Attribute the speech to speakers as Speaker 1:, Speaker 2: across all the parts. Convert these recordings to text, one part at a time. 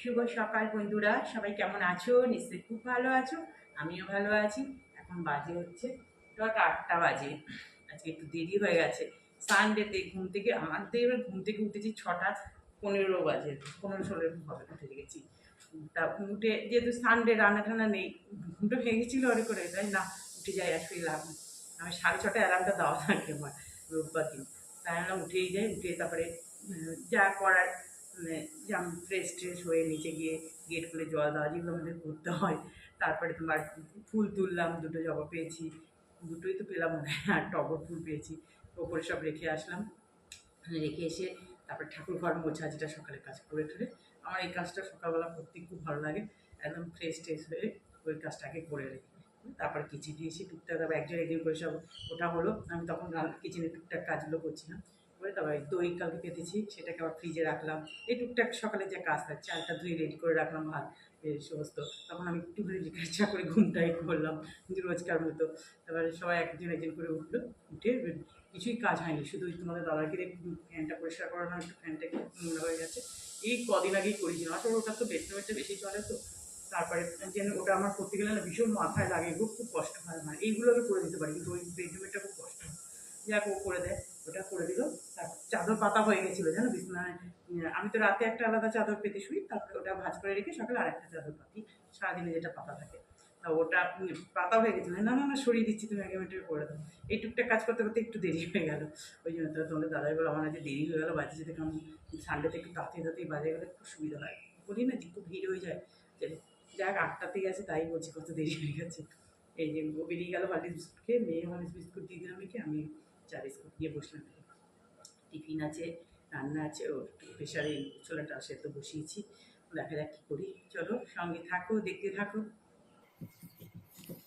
Speaker 1: শুভ সকাল বন্ধুরা, সবাই কেমন আছো? নিশ্চয়ই খুব ভালো আছো, আমিও ভালো আছি। এখন বাজে হচ্ছে রাত আটটা বাজে। আজকে একটু দেরি হয়ে গেছে। সানডেতে ঘুম থেকে আমাদের এবার ঘুম থেকে উঠেছি ছটা পনেরো বাজে, পনেরো ষোলো হবে উঠে গেছি। তা উঠে যেহেতু সানডে রান্না টান্না নেই, ঘুমটা ভেঙেছিল অনেক করে, তাই না, উঠে যাই আর শুয়ে লাভ। আমি সাড়ে ছটায় অ্যালার্মটা দেওয়া থাকে আমার রোববার দিন। তাই আমরা উঠেই যাই, উঠে তারপরে যা করার যেমন ফ্রেশ ট্রেশ হয়ে নিচে গিয়ে গেট খুলে জল দেওয়া, যেগুলো আমাদের করতে হয়। তারপরে তোমার ফুল তুললাম, দুটো জবা পেয়েছি, দুটোই তো পেলাম মনে আর টগর ফুল পেয়েছি। ওপরে সব রেখে আসলাম। রেখে এসে তারপরে ঠাকুর ঘর মোছা, যেটা সকালে কাজ করে টরে আমার এই কাজটা সকালবেলা করতে খুব ভালো লাগে। একদম ফ্রেশ ট্রেশ হয়ে ওই কাজটাকে করে রেখে। তারপর কিচেনে এসে টুকটাক আবার একজন একজন করে সব ওটা হলো। আমি তখন কিচেনে টুকটাক কাজগুলো করছিলাম। করে, তারপরে দই কালকে পেতেছি, সেটাকে আবার ফ্রিজে রাখলাম। এই টুকটাক সকালে যে কাজ থাকে, চালটা ধুয়ে রেডি করে রাখলাম, ভাত সমস্ত। তখন আমি একটু রিক্সা করে ঘুমটাই করলাম রোজকার মতো। তারপরে সবাই একজন একজন করে উঠল, উঠে কিছুই কাজ হয়নি, শুধু তোমাদের দাদাকে ফ্যানটা পরিষ্কার করানো একটু ফ্যানটা একটু নোংরা হয়ে গেছে। এই কদিন আগেই করেছিলাম আসলে ওটা তো বেডরুমেরটা বেশি চলে তো। তারপরে যেন ওটা আমার করতে গেলে না, ভীষণ মাথায় লাগে এগুলো খুব কষ্ট হয় আমার। এইগুলো আমি করে দিতে পারি, কিন্তু ওই বেডরুমেরটা খুব কষ্ট হয়। যাক, ও করে দেয়, ওটা করে দিল। চাদর পাতা হয়ে গেছিল, জানো বিছনায় আমি তো রাতে একটা আলাদা চাদর পেতে শুই, তারপরে ওটা ভাজ করে রেখে সকালে আরেকটা চাদর পাতি। সারাদিনে যেটা পাতা থাকে। তা ওটা পাতা হয়ে গেছিল। না না না, সরিয়ে দিচ্ছি, তুমি আগে মেটে করে দাও। এই টুকটাক কাজ করতে করতে একটু দেরি হয়ে গেল। ওই জন্য তো তোমাদের দাদাই বলো, আমার আজকে দেরি হয়ে গেলো, বাজে যেতে কারণ সানডেতে একটু তাড়াতাড়ি তাড়াতাড়ি বাজে গেলে খুব সুবিধা হয়। বলি না যে খুব ভিড় হয়ে যায়। যে যাক আটটাতে গেছে তাই বলছি, কত দেরি হয়ে গেছে। এই যে, ও বেরিয়ে গেল হলিস বিস্কুট খেয়ে, মেয়ে হলিস বিস্কুট দিয়ে দিলাম মেয়েকে আমি চা, বিস্কুট দিয়ে বসলাম। টিফিন আছে, রান্না আছে, ও প্রেশারে ছোলাটা সেদ্ধ বসিয়েছি। দেখা যাক করি। চলো, সঙ্গে থাকো, দেখতে থাকো।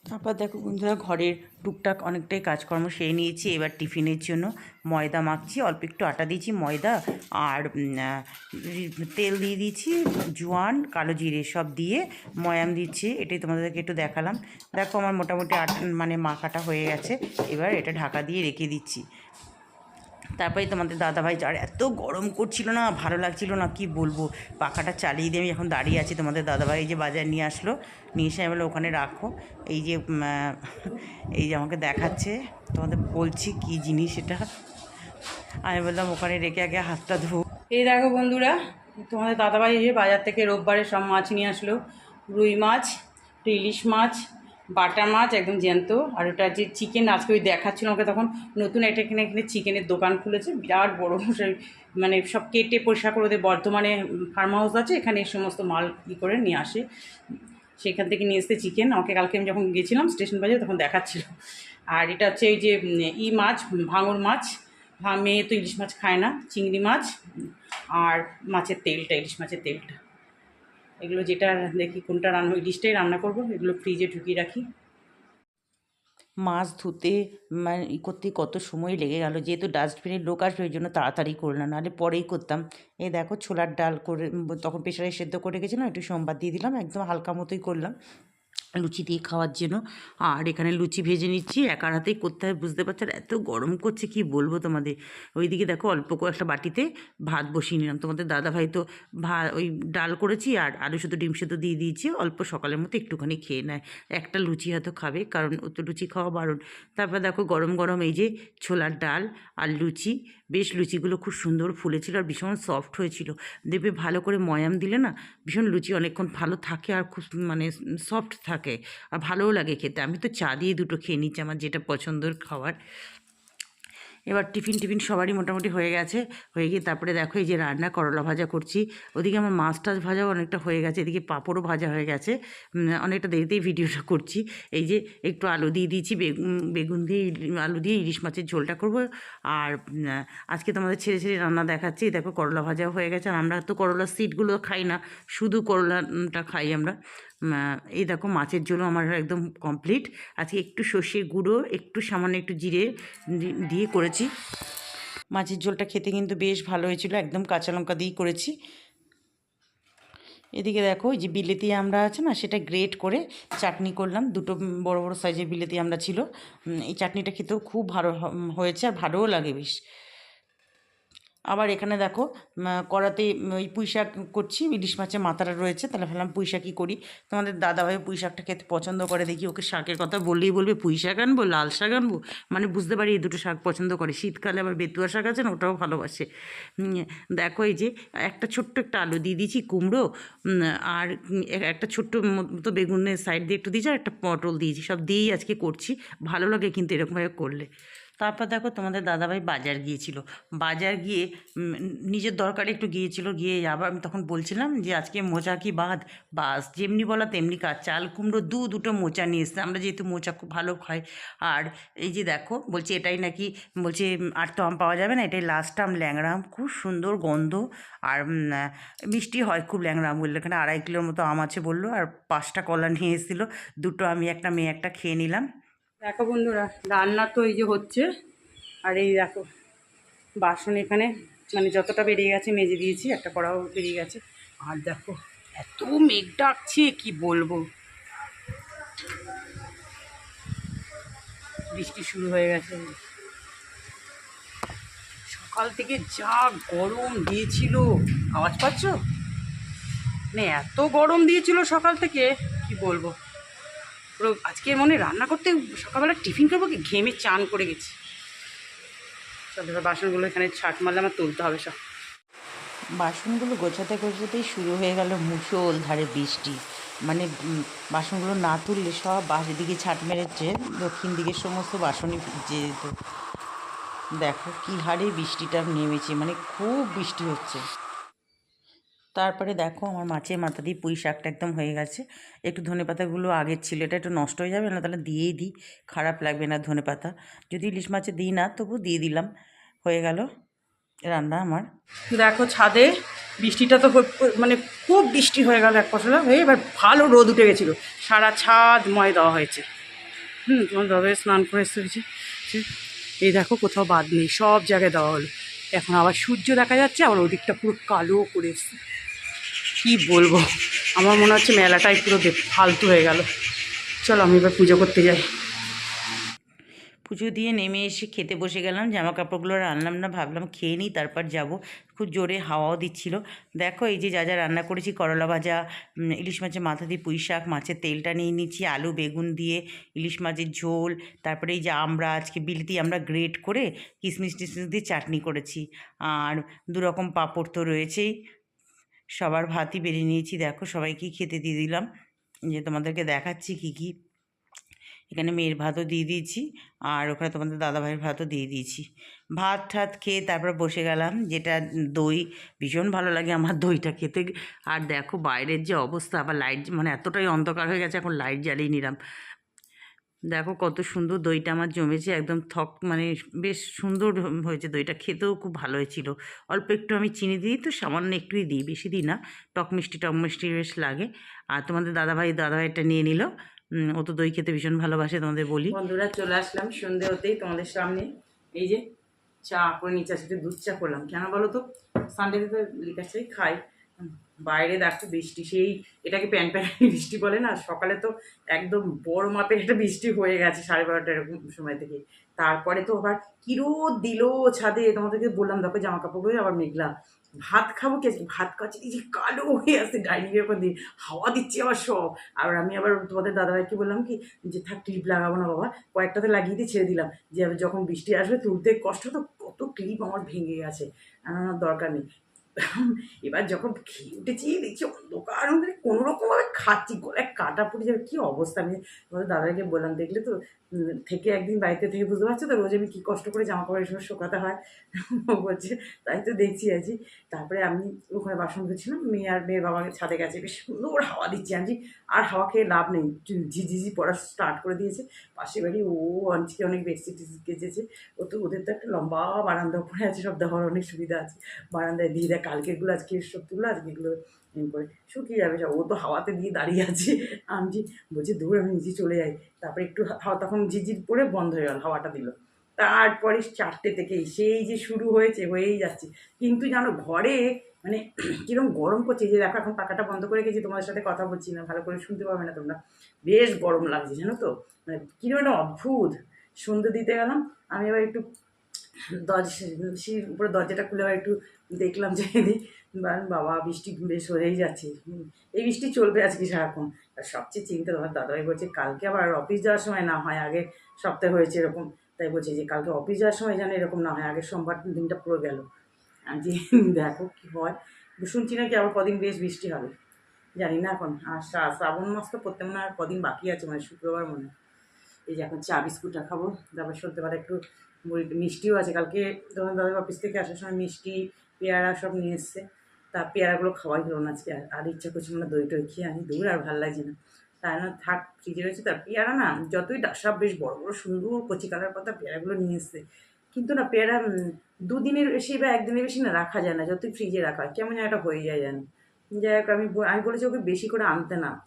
Speaker 2: তারপর দেখো বন্ধুরা, ঘরের টুকটাক অনেকটাই কাজকর্ম সেরে নিয়েছি। এবার টিফিনের জন্য ময়দা মাখছি, অল্প একটু আটা দিয়েছি, ময়দা আর তেল দিয়ে দিয়েছি, জোয়ান, কালো জিরে সব দিয়ে ময়াম দিচ্ছি। এটাই তোমাদেরকে একটু দেখালাম। দেখো আমার মোটামুটি আট মানে মাখাটা হয়ে গেছে। এবার এটা ঢাকা দিয়ে রেখে দিচ্ছি। তারপরে তোমাদের দাদাভাই আর এত গরম করছিল না, ভালো লাগছিল না, কি বলব? পাখাটা চালিয়ে দিয়ে আমি এখন দাঁড়িয়ে আছি তোমাদের দাদাভাই যে বাজার নিয়ে আসলো, নিয়ে এসে বললাম, ওখানে রাখো। এই যে এই যে আমাকে দেখাচ্ছে, তোমাদের বলছি কি জিনিস এটা? আমি বললাম, ওখানে রেখে আগে হাতটা ধো।
Speaker 1: এই দেখো বন্ধুরা, তোমাদের দাদাভাই এসে বাজার থেকে রোববারে সব মাছ নিয়ে আসলো, রুই মাছ, ইলিশ মাছ বাটা মাছ, একদম জ্যান্ত। আর ওটা যে চিকেন আজকে ওই দেখাচ্ছিল আমাকে তখন। নতুন একটা এখানে এখানে চিকেনের দোকান খুলেছে। বিরাট বড় মানে সব কেটে পরিষ্কার করে ওদের বর্ধমানে ফার্ম হাউস আছে। এখানে সমস্ত মাল ই করে নিয়ে আসে। সেখান থেকে নিয়ে এসছে চিকেন আমাকে কালকে আমি যখন গেছিলাম স্টেশন বাজারে, তখন দেখাচ্ছিল। আর এটা হচ্ছে ওই যে ই মাছ, ভাঙর মাছ। ভা মেয়ে তো ইলিশ মাছ খায় না, চিংড়ি মাছ। আর মাছের তেলটা, ইলিশ মাছের তেলটা। এগুলো যেটা দেখি কোনটা রান্না, ওই ডিশটাই রান্না করব, এগুলো ফ্রিজে ঢুকিয়ে রাখি।
Speaker 2: মাছ ধুতে মানে করতে কত সময় লেগে গেল, যেহেতু ডাস্টবিনের লোক আসবে, ওই জন্য তাড়াতাড়ি করলাম, নাহলে পরেই করতাম। এ দেখো ছোলার ডাল করে, তখন প্রেশারে সেদ্ধ করে গেছিলাম একটু সোমবার দিয়ে দিলাম, একদম হালকা মতোই করলাম। লুচি দিয়ে খাওয়ার জন্য। আর এখানে লুচি ভেজে নিচ্ছি একার হাতেই করতে হয়, বুঝতে পারছ এত গরম করছে, কি বলব তোমাদের? ওইদিকে দেখো, অল্প করে একটা বাটিতে ভাত বসিয়ে নিলাম। তোমাদের দাদাভাই তো ভা ওই ডাল করেছি, আর আলু শুধু ডিম শুধু দিয়ে দিয়েছি, অল্প সকালের মতো একটুখানি খেয়ে নেয়। একটা লুচি হয়তো খাবে, কারণ ও তো লুচি খাওয়া বারণ। তারপর দেখো, গরম গরম এই যে ছোলার ডাল আর লুচি বেশ লুচিগুলো খুব সুন্দর ফুলেছিল আর ভীষণ সফট হয়েছিল। দেবে ভালো করে ময়াম দিলে না ভীষণ লুচি অনেকক্ষণ ভালো থাকে আর খুব মানে সফট থাকে আর ভালোও লাগে খেতে। আমি তো চা দিয়ে দুটো খেয়ে নিচ্ছি আমার যেটা পছন্দের খাবার। এবার টিফিন টিফিন সবারই মোটামুটি হয়ে গেছে। হয়ে গিয়ে তারপরে দেখো এই যে রান্না করলা ভাজা করছি। ওদিকে আমার মাছ টাছ ভাজাও অনেকটা হয়ে গেছে, এদিকে পাঁপড়ও ভাজা হয়ে গেছে। অনেকটা দেরিতেই ভিডিওটা করছি। এই যে একটু আলু দিয়ে দিয়েছি বেগুন বেগুন দিয়ে আলু দিয়ে ইলিশ মাছের ঝোলটা করব। আর আজকে তোমাদের ছেড়ে ছেড়ে রান্না দেখাচ্ছি। দেখো করলা ভাজাও হয়ে গেছে। আর আমরা তো করলার সিটগুলো খাই না, শুধু করলাটা খাই আমরা। এই দেখো মাছের ঝোলও আমার একদম কমপ্লিট আজকে একটু সর্ষের গুঁড়ো, একটু সামান্য একটু জিরে দিয়ে করেছি। মাছের ঝোলটা খেতে কিন্তু বেশ ভালো হয়েছিল, একদম কাঁচা লঙ্কা দিয়েই করেছি। এদিকে দেখো, এই যে বিলেতি আমরা আছে না, সেটা গ্রেট করে চাটনি করলাম। দুটো বড় বড় সাইজের বিলেতি আমরা ছিল। এই চাটনিটা খেতেও খুব ভালো হয়েছে আর ভালোও লাগে বেশ। আবার এখানে দেখো উম, ওই পুঁই শাক করছি ইলিশ মাছের মাথাটা রয়েছে তাহলে ভাবলাম পুঁই শাকই করি। তোমাদের দাদাভাই পুঁই শাকটা খেতে পছন্দ করে দেখি ওকে শাকের কথা বললেই বলবে পুঁই শাক আনব লাল শাক আনব? মানে বুঝতে পারি এই দুটো শাক পছন্দ করে। শীতকালে আবার বেতুয়া শাক আছে না ওটাও ভালোবাসে। দেখো এই যে একটা ছোট্ট একটা আলু দিয়ে দিয়েছি কুমড়ো আর একটা ছোট্ট মতো বেগুনের সাইড দিয়ে একটু দিয়েছি আর একটা পটল দিয়েছি। সব দিয়েই আজকে করছি ভালো লাগে কিন্তু এরকমভাবে করলে। তারপর দেখো তোমাদের দাদাভাই বাজার গিয়েছিল। বাজার গিয়ে নিজের দরকারে একটু গিয়েছিল, গিয়ে আবার আমি তখন বলছিলাম যে, আজকে মোচা কি বাদ? বাস, যেমনি বলা তেমনি কাজ। চাল কুমড়ো দু দুটো মোচা নিয়ে এসছে। আমরা যেহেতু মোচা খুব ভালো খাই। আর এই যে দেখো, বলছি এটাই নাকি, বলছে আর তো আম পাওয়া যাবে না, এটাই লাস্ট আম, ল্যাংড়া আম। খুব সুন্দর গন্ধ। আর মিষ্টি হয় খুব ল্যাংড়া আম বলল। এখানে আড়াই কিলোর মতো আম আছে বলল। আর পাঁচটা কলা নিয়ে এসেছিল। দুটো আমি, একটা মেয়ে, একটা খেয়ে নিলাম।
Speaker 1: দেখো বন্ধুরা, রান্না তো এই যে হচ্ছে, আর এই দেখো, বাসন এখানে মানে যতটা বেরিয়ে গেছে মেজে দিয়েছি, একটা কড়াও বেরিয়ে গেছে। আর দেখো, এত মেঘ ডাকছে, কি বলব? বৃষ্টি শুরু হয়ে গেছে। সকাল থেকে যা গরম দিয়েছিল, আওয়াজ পাচ্ছ? মানে এত গরম দিয়েছিল সকাল থেকে, কি বলব? পুরো আজকে মনে রান্না করতে সকালবেলা টিফিন করব কি? ঘেমে চান করে গেছি। চল বাসনগুলো এখানে ছাট মারলে আমার তুলতে হবে, সব।
Speaker 2: বাসনগুলো গোছাতে গোছাতেই শুরু হয়ে গেল মুষল ধারে বৃষ্টি। মানে বাসনগুলো না তুললে সব বাস দিকে ছাট মেরেছে, দক্ষিণ দিকের সমস্ত বাসনই ভিজে দেখো কী হারে বৃষ্টিটা নেমেছে মানে খুব বৃষ্টি হচ্ছে। তারপরে দেখো আমার মাছের মাথা দিয়ে পুঁই শাকটা একদম হয়ে গেছে। একটু ধনে পাতাগুলো আগের ছিল, এটা একটু নষ্ট হয়ে যাবে, না তাহলে দিয়েই দিই, খারাপ লাগবে না ধনে পাতা। যদি ইলিশ মাছে দিই না, তবু দিয়ে দিলাম, হয়ে গেল রান্না আমার।
Speaker 1: দেখো ছাদে বৃষ্টিটা তো মানে খুব বৃষ্টি হয়ে গেল এক ফসলা হয়ে এবার ভালো রোদ উঠে গেছিল। সারা ছাদ ময় দেওয়া হয়েছে। হুম, তোমার দাদায় স্নান করে এসে হয়েছে এই দেখো কোথাও বাদ নেই, সব জায়গায় দেওয়া হলো। এখন আবার সূর্য দেখা যাচ্ছে, আবার ওদিকটা পুরো কালো করে এসছে। কী বলব? আমার মনে হচ্ছে মেলাটাই পুরো ফালতু হয়ে গেল। চলো, আমি এবার পুজো করতে যাই।
Speaker 2: পুজো দিয়ে নেমে এসে খেতে বসে গেলাম জামা কাপড়গুলো রান্নাম না, ভাবলাম খেয়ে নিই, তারপর যাব। খুব জোরে হাওয়াও দিচ্ছিল। দেখো, এই যে যা যা রান্না করেছি, করলা ভাজা ইলিশ মাছের মাথা দিয়ে পুঁই শাক মাছের তেলটা নিয়ে নিচ্ছি, আলু, বেগুন দিয়ে, ইলিশ মাছের ঝোল, তারপরে এই যে আমরা আজকে বিলিতি আমরা গ্রেট করে কিশমিশ টিশমিশ দিয়ে চাটনি করেছি। আর দু রকম পাঁপড় তো রয়েছেই। সবার ভাতই বেরিয়ে নিয়েছি। দেখো সবাইকেই খেতে দিয়ে দিলাম। যে তোমাদেরকে দেখাচ্ছি কী কী। এখানে মেয়ের ভাতও দিয়ে দিয়েছি আর ওখানে তোমাদের দাদাভাইয়ের ভাতও দিয়ে দিয়েছি। ভাত ঠাত খেয়ে তারপর বসে গেলাম। যেটা দই, ভীষণ ভালো লাগে আমার দইটা খেতে। আর দেখো বাইরের যে অবস্থা, আবার লাইট মানে এতটাই অন্ধকার হয়ে গেছে, এখন লাইট জ্বালিয়ে নিলাম। দেখো কত সুন্দর দইটা আমার জমেছে, একদম থক মানে বেশ সুন্দর হয়েছে দইটা, খেতেও খুব ভালো হয়েছিল। অল্প একটু আমি চিনি দিই, তো সামান্য একটুই দিই, বেশি দিই না, টক মিষ্টি টক মিষ্টি বেশ লাগে। আর তোমাদের দাদাভাই, দাদাভাইটা নিয়ে নিল। ও তো দই খেতে ভীষণ ভালোবাসে, তোমাদের বলি।
Speaker 1: বন্ধুরা, চলে আসলাম সন্ধে হতেই তোমাদের সামনে। এই যে চা করে নিচে সাথে দুধ চা করলাম। কেন বলো তো? সানডেতে লিকার চাই খাই। বাইরে দেখো বৃষ্টি, সেই এটাকে প্যান প্যান বৃষ্টি বলে না, সকালে তো একদম বড় মাপের একটা বৃষ্টি হয়ে গেছে সাড়ে বারোটা এরকম সময় থেকে। তারপরে তো আবার কিরোদ দিল ছাদে, তোমাদেরকে বললাম, দেখো জামা কাপড়গুলো আবার মেঘলা। ভাত খাব কে ভাত খাচ্ছি এই যে কালো হয়ে আসছে ডাইনিংয়ের উপর দিয়ে হাওয়া দিচ্ছে আবার সব। আর আমি আবার তোমাদের দাদাভাইকে বললাম কি, যে থাক ক্লিপ লাগাবো না বাবা, কয়েকটাতে লাগিয়ে দিয়ে ছেড়ে দিলাম। যে যখন বৃষ্টি আসবে তুলতে কষ্ট, তো কত ক্লিপ আমার ভেঙে গেছে। দরকার নেই। এবার যখন খেয়ে উঠেছি, দেখছি অন্ধকার মধ্যে কোনো রকমভাবে খাচ্ছি, গলায় কাটা পড়ে যাবে, কী অবস্থা? আমি তোমাদের দাদাকে বললাম, দেখলে তো থেকে একদিন বাড়িতে থেকে বুঝতে পারছ তো, রোজ আমি কী কষ্ট করে জামা কাপড় এসব শোকাতে হয়? বলছে, তাই তো দেখছি আছি তারপরে আমি ওখানে বাসন ধুচ্ছিলাম মেয়ে আর মেয়ের বাবাকে ছাদে গেছে, বেশ সুন্দর হাওয়া দিচ্ছে আমি আর হাওয়া খেয়ে লাভ নেই ঝিঝিঝি পড়া স্টার্ট করে দিয়েছে। পাশের বাড়ি ও আজকে অনেক বেডশিট কেচেছে ও তো ওদের তো একটা লম্বা বারান্দা উপরে আছে, সব দেওয়ার অনেক সুবিধা আছে। বারান্দায় দিয়ে দেয় কালকেরগুলো আজকে সব তুললো আজকেগুলো এম করে। শুকিয়ে যাবে সব, ও তো হাওয়াতে দিয়ে দাঁড়িয়ে আছে। আমি বলছি, দূর, আমি নিজে চলে যাই। তারপরে একটু হাওয়া তখন ঝিঝির পরে বন্ধ হয়ে গেল, হাওয়াটা দিল। তারপরে চারটে থেকে সেই যে শুরু হয়েছে, হয়েই যাচ্ছে। কিন্তু জানো, ঘরে মানে কীরকম গরম করছে যে দেখো, এখন পাখাটা বন্ধ করে গেছি তোমাদের সাথে কথা বলছি না, ভালো করে শুনতে পাবে না তোমরা। বেশ গরম লাগছে, জানো তো? মানে কীরকম একটা অদ্ভুত। সন্ধে দিতে গেলাম, আমি এবার একটু দরজার উপরে দরজাটা খুলে আবার একটু দেখলাম যে বাবা বৃষ্টি বেশ হয়েই যাচ্ছে। এই বৃষ্টি চলবে আজকে সারাক্ষণ। আর সবচেয়ে চিন্তা তোমার দাদাভাই বলছে, কালকে আবার অফিস যাওয়ার সময় না হয়, আগে সপ্তাহে হয়েছে এরকম। তাই বলছে যে, কালকে অফিস যাওয়ার সময় যেন এরকম না হয়, আগে সোমবার দিনটা পুরো গেল। আর যে, দেখো কি হয় শুনছি নাকি আবার কদিন বেশ বৃষ্টি হবে। জানি না এখন, আর শ্রাবণ মাস তো পড়তে মনে হয় কদিন বাকি আছে মানে শুক্রবার মনে হয়। এই যে এখন চা, বিস্কুটটা খাব, তারপর কথা একটু মিষ্টিও আছে। কালকে তোমার দাদার অফিস থেকে আসার সময় মিষ্টি, পেয়ারা সব নিয়ে এসছে। তা পেয়ারাগুলো খাওয়াই হলো না আজকে। আর- ইচ্ছা করছিল না দই টই খেয়ে আমি দূর আর ভালো লাগছে না। তাই না, থাক ফ্রিজে রয়েছে। তার পেয়ারা না, যতই সব বেশ বড় বড়, সুন্দর কচি কালার পাতা পেয়ারাগুলো নিয়ে এসছে। কিন্তু না, পেয়ারা দুদিনের বেশি বা একদিনের বেশি না রাখা যায় না, যতই ফ্রিজে রাখা হয়। কেমন একটা হয়ে যায় জানো। যাই হোক, আমি আমি বলেছি ওকে বেশি করে আনতে না।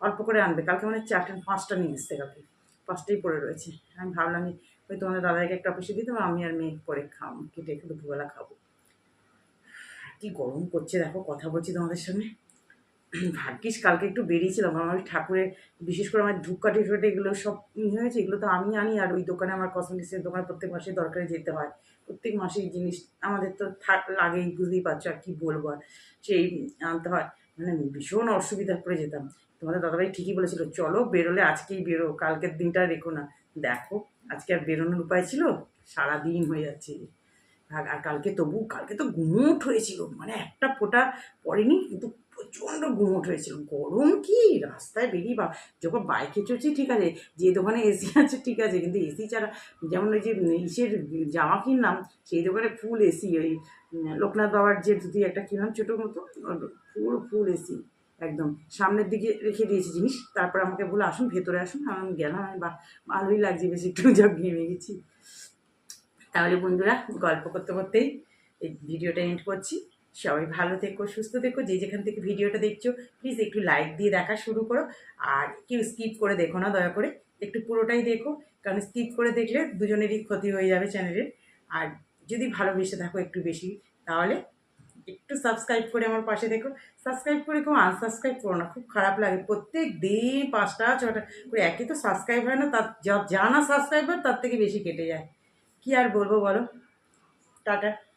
Speaker 1: অল্প করে আনবে। কালকে মানে চারটে পাঁচটা নিয়ে এসছে কালকে। পাঁচটাই পড়ে রয়েছে। আমি ভাবলাম ওই তোমাদের দাদাকে একটা অফিসে হবে, আমি আর মেয়ে পরে খাম, কেটে একটু দুপুরবেলা খাব। কি গরম করছে দেখো, কথা বলছি তোমাদের সঙ্গে ভাগ্যিস কালকে একটু বেরিয়েছিলাম আমার ওই ঠাকুরের, বিশেষ করে আমার ধূপকাঠি ফেটে এগুলো সব হয়েছে এগুলো তো আমি আনি, আর ওই দোকানে আমার কসমেটিক্সের দোকানে প্রত্যেক মাসে দরকারে যেতে হয়। প্রত্যেক মাসে এই জিনিস আমাদের তো লাগেই, বুঝতেই পারছ আর কি বলব আর। সেই আনতে হয় মানে ভীষণ অসুবিধা পড়ে যেতাম। তোমাদের দাদাভাই ঠিকই বলেছিল, চলো বেরোলে আজকেই বেরো, কালকের দিনটা রেখো না। দেখো আজকে আর বেরোনোর উপায় ছিল? সারাদিন হয়ে যাচ্ছে। আর কালকে তবু, কালকে তো গুমোট হয়েছিল। মানে একটা ফোঁটা পড়েনি, কিন্তু প্রচণ্ড গুমোট হয়েছিল। গরম কি? রাস্তায় বেরিয়ে বা, যখন বাইকে চলছি ঠিক আছে, যে দোকানে এসি আছে, ঠিক আছে, কিন্তু এসি ছাড়া যেমন ওই যে ইসের জামা কিনলাম, সেই দোকানে ফুল এসি, ওই লোকনাথ বাবার যে যদি একটা কিনলাম ছোটো মতো ফুল ফুল এসি। একদম। সামনের দিকে রেখে দিয়েছি জিনিস, তারপর আমাকে বলে আসুন, ভেতরে আসুন। আমি গেলাম আমি, বা ভালোই লাগছে বেশি একটু, যা ঘেমে গেছি তাহলে বন্ধুরা, গল্প করতে করতেই এই ভিডিওটা এন্ড করছি। সবাই ভালো থেকো, সুস্থ থেকো। যে যেখান থেকে ভিডিওটা দেখছ প্লিজ একটু লাইক দিয়ে দেখা শুরু করো। আর কেউ স্কিপ করে দেখো না, দয়া করে। একটু পুরোটাই দেখো, কারণ স্কিপ করে দেখলে দুজনেরই ক্ষতি হয়ে যাবে চ্যানেলের আর যদি ভালোবেসে থাকো একটু বেশি, তাহলে একটু সাবস্ক্রাইব করে আমার পাশে দেখো সাবস্ক্রাইব করে কেউ আনসাবস্ক্রাইব করো না, খুব খারাপ লাগে। প্রত্যেক দিন পাঁচটা, ছটা করে একই তো সাবস্ক্রাইব হয় না, তার যা- না সাবস্ক্রাইব হয় তার থেকে বেশি কেটে যায়। কি আর বলব বলো? টাটা।